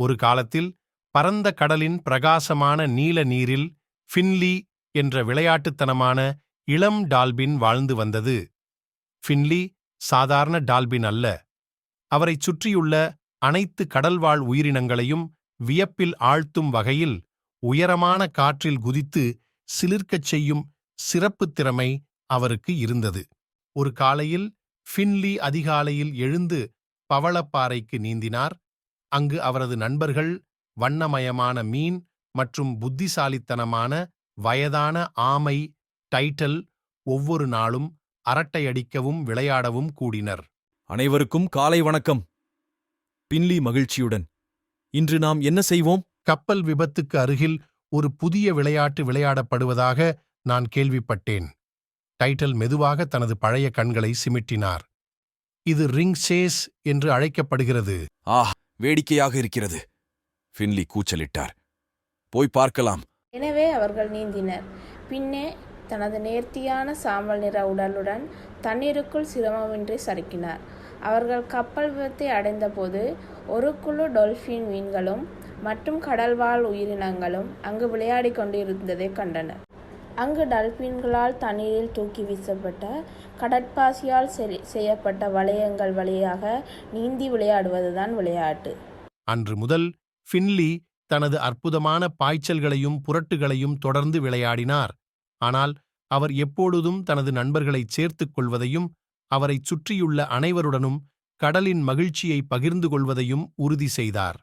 ஒரு காலத்தில் பரந்த கடலின் பிரகாசமான நீல நீரில் ஃபின்லி என்ற விளையாட்டுத்தனமான இளம் டால்பின் வாழ்ந்து வந்தது. ஃபின்லி சாதாரண டால்பின் அல்ல. அவரைச் சுற்றியுள்ள அனைத்து கடல்வாழ் உயிரினங்களையும் வியப்பில் ஆழ்த்தும் வகையில் உயரமான காற்றில் குதித்து சிலிர்க்கச் செய்யும் சிறப்புத் திறமை அவருக்கு இருந்தது. ஒரு காலையில் ஃபின்லி அதிகாலையில் எழுந்து பவளப்பாறைக்கு நீந்தினார். அங்கு அவரது நண்பர்கள் வண்ணமயமான மீன் மற்றும் புத்திசாலித்தனமான வயதான ஆமை டைட்டல் ஒவ்வொரு நாளும் அரட்டையடிக்கவும் விளையாடவும் கூடினர். அனைவருக்கும் காலை வணக்கம். பின்லி மகிழ்ச்சியுடன். இன்று நாம் என்ன செய்வோம்? கப்பல் விபத்துக்கு அருகில் ஒரு புதிய விளையாட்டு விளையாடப்படுவதாக நான் கேள்விப்பட்டேன். டைட்டல் மெதுவாக தனது பழைய கண்களை சிமிட்டினார். இது ரிங் சேஸ் என்று அழைக்கப்படுகிறது. ஆஹ்! வேடிக்கையாக இருக்கிறது. ஃபின்லி கூச்சலிட்டார். போய் பார்க்கலாம். எனவே அவர்கள் நீந்தினர். பின்னே தனது நேர்த்தியான சாம்பல் நிற உடலுடன் தண்ணீருக்குள் சிரமமின்றி சறுக்கினார். அவர்கள் கப்பல் விபத்தை அடைந்தபோது ஒரு குழு டொல்ஃபின் மீன்களும் மற்றும் கடல்வாழ் உயிரினங்களும் அங்கு விளையாடி கொண்டிருந்ததை கண்டனர். அங்கு டல்பின்களால் தண்ணீரில் தூக்கி வீசப்பட்ட கடற்பாசியால் செய்யப்பட்ட வளையங்கள் வழியாக நீந்தி விளையாடுவதுதான் விளையாட்டு. அன்று முதல் ஃபின்லி தனது அற்புதமான பாய்ச்சல்களையும் புரட்டுகளையும் தொடர்ந்து விளையாடினார். ஆனால் அவர் எப்பொழுதும் தனது நண்பர்களைச் சேர்த்துக் கொள்வதையும் அவரைச் சுற்றியுள்ள அனைவருடனும் கடலின் மகிழ்ச்சியை பகிர்ந்து கொள்வதையும் உறுதி செய்தார்.